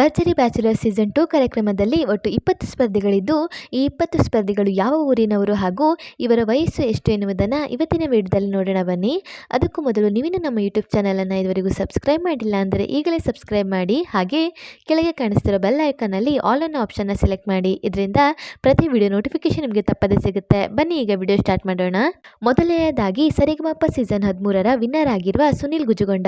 ಭರ್ಜರಿ bachelor season two ಕಾರ್ಯಕ್ರಮದಲ್ಲಿ ಒಟ್ಟು ಇಪ್ಪತ್ತು ಸ್ಪರ್ಧಿಗಳಿದ್ದು, ಈ ಇಪ್ಪತ್ತು ಸ್ಪರ್ಧಿಗಳು ಯಾವ ಊರಿನವರು ಹಾಗೂ ಇವರ ವಯಸ್ಸು ಎಷ್ಟು ಎನ್ನುವುದನ್ನು ಇವತ್ತಿನ ವಿಡಿಯೋದಲ್ಲಿ ನೋಡೋಣ ಬನ್ನಿ. ಅದಕ್ಕೂ ಮೊದಲು ನೀವಿನ ನಮ್ಮ ಯೂಟ್ಯೂಬ್ ಚಾನಲನ್ನು ಇದುವರೆಗೂ ಸಬ್ಸ್ಕ್ರೈಬ್ ಮಾಡಿಲ್ಲ ಅಂದರೆ ಈಗಲೇ ಸಬ್ಸ್ಕ್ರೈಬ್ ಮಾಡಿ. ಹಾಗೆ ಕೆಳಗೆ ಕಾಣಿಸ್ತಿರೋ ಬೆಲ್ ಐಕನ್ನಲ್ಲಿ ಆಲ್ ಅನ್ನೋ ಆಪ್ಷನ್ನ ಸೆಲೆಕ್ಟ್ ಮಾಡಿ. ಇದರಿಂದ ಪ್ರತಿ ವಿಡಿಯೋ ನೋಟಿಫಿಕೇಶನ್ ನಿಮಗೆ ತಪ್ಪದೇ ಸಿಗುತ್ತೆ. ಬನ್ನಿ ಈಗ ವಿಡಿಯೋ ಸ್ಟಾರ್ಟ್ ಮಾಡೋಣ. ಮೊದಲನೆಯದಾಗಿ ಸರಿಗಮಪ್ಪ ಸೀಸನ್ ಹದಿಮೂರರ ವಿನ್ನರ್ ಆಗಿರುವ ಸುನಿಲ್ ಗುಜುಗೊಂಡ.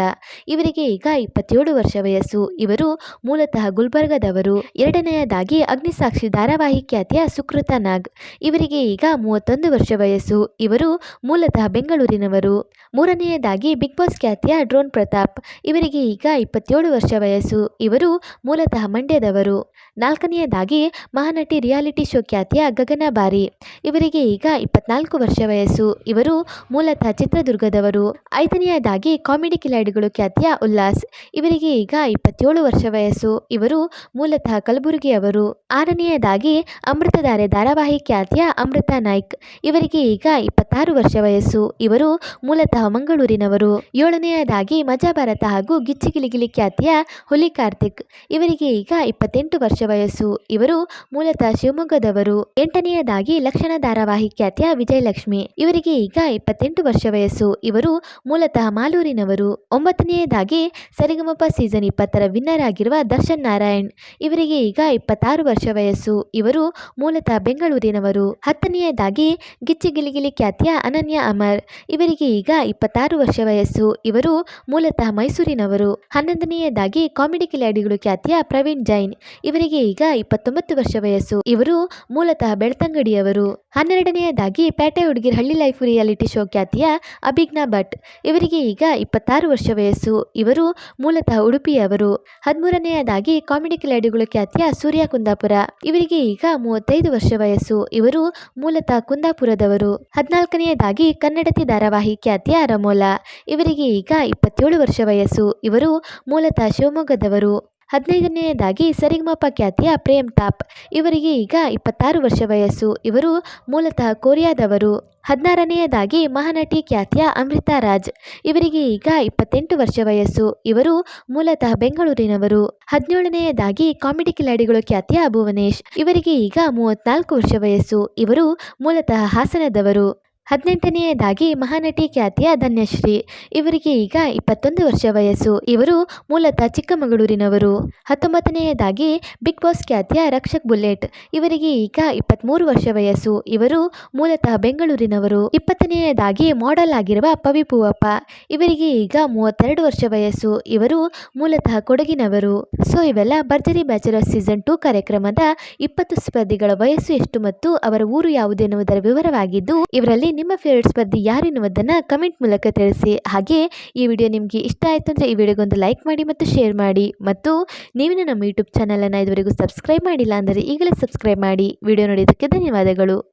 ಇವರಿಗೆ ಈಗ ಇಪ್ಪತ್ತೇಳು ವರ್ಷ ವಯಸ್ಸು. ಇವರು ಮೂಲತಃ ಗುಲ್ಬರ್ಗದವರು ಎರಡನೆಯದಾಗಿ ಅಗ್ನಿಸಾಕ್ಷಿ ಧಾರಾವಾಹಿ ಖ್ಯಾತಿಯ ಸುಕೃತ ನಾಗ್. ಇವರಿಗೆ ಈಗ ಮೂವತ್ತೊಂದು ವರ್ಷ ವಯಸ್ಸು. ಇವರು ಮೂಲತಃ ಬೆಂಗಳೂರಿನವರು. ಮೂರನೆಯದಾಗಿ ಬಿಗ್ ಬಾಸ್ ಖ್ಯಾತಿಯ ಡ್ರೋನ್ ಪ್ರತಾಪ್. ಇವರಿಗೆ ಈಗ ಇಪ್ಪತ್ತೇಳು ವರ್ಷ ವಯಸ್ಸು. ಇವರು ಮೂಲತಃ ಮಂಡ್ಯದವರು. ನಾಲ್ಕನೆಯದಾಗಿ ಮಹಾನಟಿ ರಿಯಾಲಿಟಿ ಶೋ ಖ್ಯಾತಿಯ ಗಗನ ಬಾರಿ. ಇವರಿಗೆ ಈಗ ಇಪ್ಪತ್ನಾಲ್ಕು ವರ್ಷ ವಯಸ್ಸು. ಇವರು ಮೂಲತಃ ಚಿತ್ರದುರ್ಗದವರು. ಐದನೆಯದಾಗಿ ಕಾಮಿಡಿ ಕಿಲಾಡಿಗಳು ಖ್ಯಾತಿಯ ಉಲ್ಲಾಸ್. ಇವರಿಗೆ ಈಗ ಇಪ್ಪತ್ತೇಳು ವರ್ಷ ವಯಸ್ಸು. ಇವರು ಮೂಲತಃ ಕಲಬುರಗಿಯವರು. ಆರನೆಯದಾಗಿ ಅಮೃತಧಾರೆ ಧಾರಾವಾಹಿ ಖ್ಯಾತಿಯ ಅಮೃತ ನಾಯ್ಕ್. ಇವರಿಗೆ ಈಗ ಇಪ್ಪತ್ತಾರು ವರ್ಷ ವಯಸ್ಸು. ಇವರು ಮೂಲತಃ ಮಂಗಳೂರಿನವರು. ಏಳನೆಯದಾಗಿ ಮಜಾ ಭಾರತ ಹಾಗೂ ಗಿಚ್ಚಿಗಿಲಿಗಿಲಿ ಖ್ಯಾತಿಯ ಹುಲಿ ಕಾರ್ತಿಕ್. ಇವರಿಗೆ ಈಗ ಇಪ್ಪತ್ತೆಂಟು ವರ್ಷ ವಯಸ್ಸು. ಇವರು ಮೂಲತಃ ಶಿವಮೊಗ್ಗದವರು. ಎಂಟನೆಯದಾಗಿ ಲಕ್ಷಣ ಧಾರಾವಾಹಿ ಖ್ಯಾತಿಯ ವಿಜಯಲಕ್ಷ್ಮಿ. ಇವರಿಗೆ ಈಗ ಇಪ್ಪತ್ತೆಂಟು ವರ್ಷ ವಯಸ್ಸು. ಇವರು ಮೂಲತಃ ಮಾಲೂರಿನವರು. ಒಂಬತ್ತನೆಯದಾಗಿ ಸರಿಗಮಪ ಸೀಸನ್ ಇಪ್ಪತ್ತರ ವಿನ್ನರ್ ಆಗಿರುವ ದರ್ಶನ್ ನಾರಾಯಣ್. ಇವರಿಗೆ ಈಗ ಇಪ್ಪತ್ತಾರು ವರ್ಷ ವಯಸ್ಸು. ಇವರು ಮೂಲತಃ ಬೆಂಗಳೂರಿನವರು. ಹತ್ತನೆಯದಾಗಿ ಗಿಚ್ಚಿಗಿಲಿಗಿಲಿ ಖ್ಯಾತಿಯ ಅನನ್ಯ ಅಮರ್. ಇವರಿಗೆ ಈಗ ಇಪ್ಪತ್ತಾರು ವರ್ಷ ವಯಸ್ಸು. ಇವರು ಮೂಲತಃ ಮೈಸೂರಿನವರು. ಹನ್ನೊಂದನೆಯದಾಗಿ ಕಾಮಿಡಿ ಕಿಲಾಡಿಗಳು ಖ್ಯಾತಿಯ ಪ್ರವೀಣ್ ಜೈನ್. ಇವರಿಗೆ ಈಗ ಇಪ್ಪತ್ತೊಂಬತ್ತು ವರ್ಷ ವಯಸ್ಸು. ಇವರು ಮೂಲತಃ ಬೆಳ್ತಂಗಡಿಯವರು. ಹನ್ನೆರಡನೆಯದಾಗಿ ಪೇಟೆ ಹುಡುಗಿರ್ ಹಳ್ಳಿ ಲೈಫ್ ರಿಯಾಲಿಟಿ ಶೋ ಖ್ಯಾತಿಯ ಅಭಿಜ್ಞಾ ಭಟ್. ಇವರಿಗೆ ಈಗ ಇಪ್ಪತ್ತಾರು ವರ್ಷ ವಯಸ್ಸು. ಇವರು ಮೂಲತಃ ಉಡುಪಿಯವರು. ಹದಿಮೂರನೆಯದಾಗಿ ಕಾಮಿಡಿ ಕಿಲಾಡಿಗಳು ಖ್ಯಾತಿಯ ಸೂರ್ಯ ಕುಂದಾಪುರ. ಇವರಿಗೆ ಈಗ ಮೂವತ್ತೈದು ವರ್ಷ ವಯಸ್ಸು. ಇವರು ಮೂಲತಃ ಕುಂದಾಪುರದವರು. ಹದಿನಾಲ್ಕನೆಯದಾಗಿ ಕನ್ನಡತಿ ಧಾರಾವಾಹಿ ಖ್ಯಾತಿಯ ರಮೋಲಾ. ಇವರಿಗೆ ಈಗ ಇಪ್ಪತ್ತೇಳು ವರ್ಷ ವಯಸ್ಸು. ಇವರು ಮೂಲತಃ ಶಿವಮೊಗ್ಗದವರು. ಹದಿನೈದನೆಯದಾಗಿ ಸರಿಗಮಪ ಖ್ಯಾತಿಯ ಪ್ರೇಮ್ ತಾಪ್ ಇವರಿಗೆ ಈಗ ಇಪ್ಪತ್ತಾರು ವರ್ಷ ವಯಸ್ಸು. ಇವರು ಮೂಲತಃ ಕೊರಿಯಾದವರು. ಹದಿನಾರನೆಯದಾಗಿ ಮಹಾನಟಿ ಖ್ಯಾತಿಯ ಅಮೃತಾ ರಾಜ್. ಇವರಿಗೆ ಈಗ ಇಪ್ಪತ್ತೆಂಟು ವರ್ಷ ವಯಸ್ಸು. ಇವರು ಮೂಲತಃ ಬೆಂಗಳೂರಿನವರು. ಹದಿನೇಳನೆಯದಾಗಿ ಕಾಮಿಡಿ ಕಿಲಾಡಿಗಳು ಖ್ಯಾತಿಯ ಭುವನೇಶ್. ಇವರಿಗೆ ಈಗ ಮೂವತ್ನಾಲ್ಕು ವರ್ಷ ವಯಸ್ಸು. ಇವರು ಮೂಲತಃ ಹಾಸನದವರು. ಹದಿನೆಂಟನೆಯದಾಗಿ ಮಹಾನಟಿ ಖ್ಯಾತಿಯ ಧನ್ಯಶ್ರೀ. ಇವರಿಗೆ ಈಗ ಇಪ್ಪತ್ತೊಂದು ವರ್ಷ ವಯಸ್ಸು. ಇವರು ಮೂಲತಃ ಚಿಕ್ಕಮಗಳೂರಿನವರು. ಹತ್ತೊಂಬತ್ತನೆಯದಾಗಿ ಬಿಗ್ ಬಾಸ್ ಖ್ಯಾತಿಯ ರಕ್ಷಕ್ ಬುಲೆಟ್. ಇವರಿಗೆ ಈಗ ಇಪ್ಪತ್ತ್ಮೂರು ವರ್ಷ ವಯಸ್ಸು. ಇವರು ಮೂಲತಃ ಬೆಂಗಳೂರಿನವರು. ಇಪ್ಪತ್ತನೆಯದಾಗಿ ಮಾಡೆಲ್ ಆಗಿರುವ ಪವಿ ಪೂವಪ್ಪ. ಇವರಿಗೆ ಈಗ ಮೂವತ್ತೆರಡು ವರ್ಷ ವಯಸ್ಸು. ಇವರು ಮೂಲತಃ ಕೊಡಗಿನವರು. ಸೊ ಇವೆಲ್ಲ ಭರ್ಜರಿ ಬ್ಯಾಚುಲರ್ ಸೀಸನ್ ಟೂ ಕಾರ್ಯಕ್ರಮದ ಇಪ್ಪತ್ತು ಸ್ಪರ್ಧಿಗಳ ವಯಸ್ಸು ಎಷ್ಟು ಮತ್ತು ಅವರ ಊರು ಯಾವುದೆನ್ನುವುದರ ವಿವರವಾಗಿದ್ದು, ಇವರಲ್ಲಿ ನಿಮ್ಮ ಫೇವರೇಟ್ ಸ್ಪರ್ಧಿ ಯಾರು ಎನ್ನುವುದನ್ನು ಕಮೆಂಟ್ ಮೂಲಕ ತಿಳಿಸಿ. ಹಾಗೆ ಈ ವಿಡಿಯೋ ನಿಮಗೆ ಇಷ್ಟ ಆಯಿತು ಅಂದರೆ ಈ ವಿಡಿಯೋಗೊಂದು ಲೈಕ್ ಮಾಡಿ ಮತ್ತು ಶೇರ್ ಮಾಡಿ. ಮತ್ತು ನೀವಿನ ನಮ್ಮ ಯೂಟ್ಯೂಬ್ ಚಾನಲನ್ನು ಇದುವರೆಗೂ ಸಬ್ಸ್ಕ್ರೈಬ್ ಮಾಡಿಲ್ಲ ಅಂದರೆ ಈಗಲೇ ಸಬ್ಸ್ಕ್ರೈಬ್ ಮಾಡಿ. ವಿಡಿಯೋ ನೋಡಿದ್ದಕ್ಕೆ ಧನ್ಯವಾದಗಳು.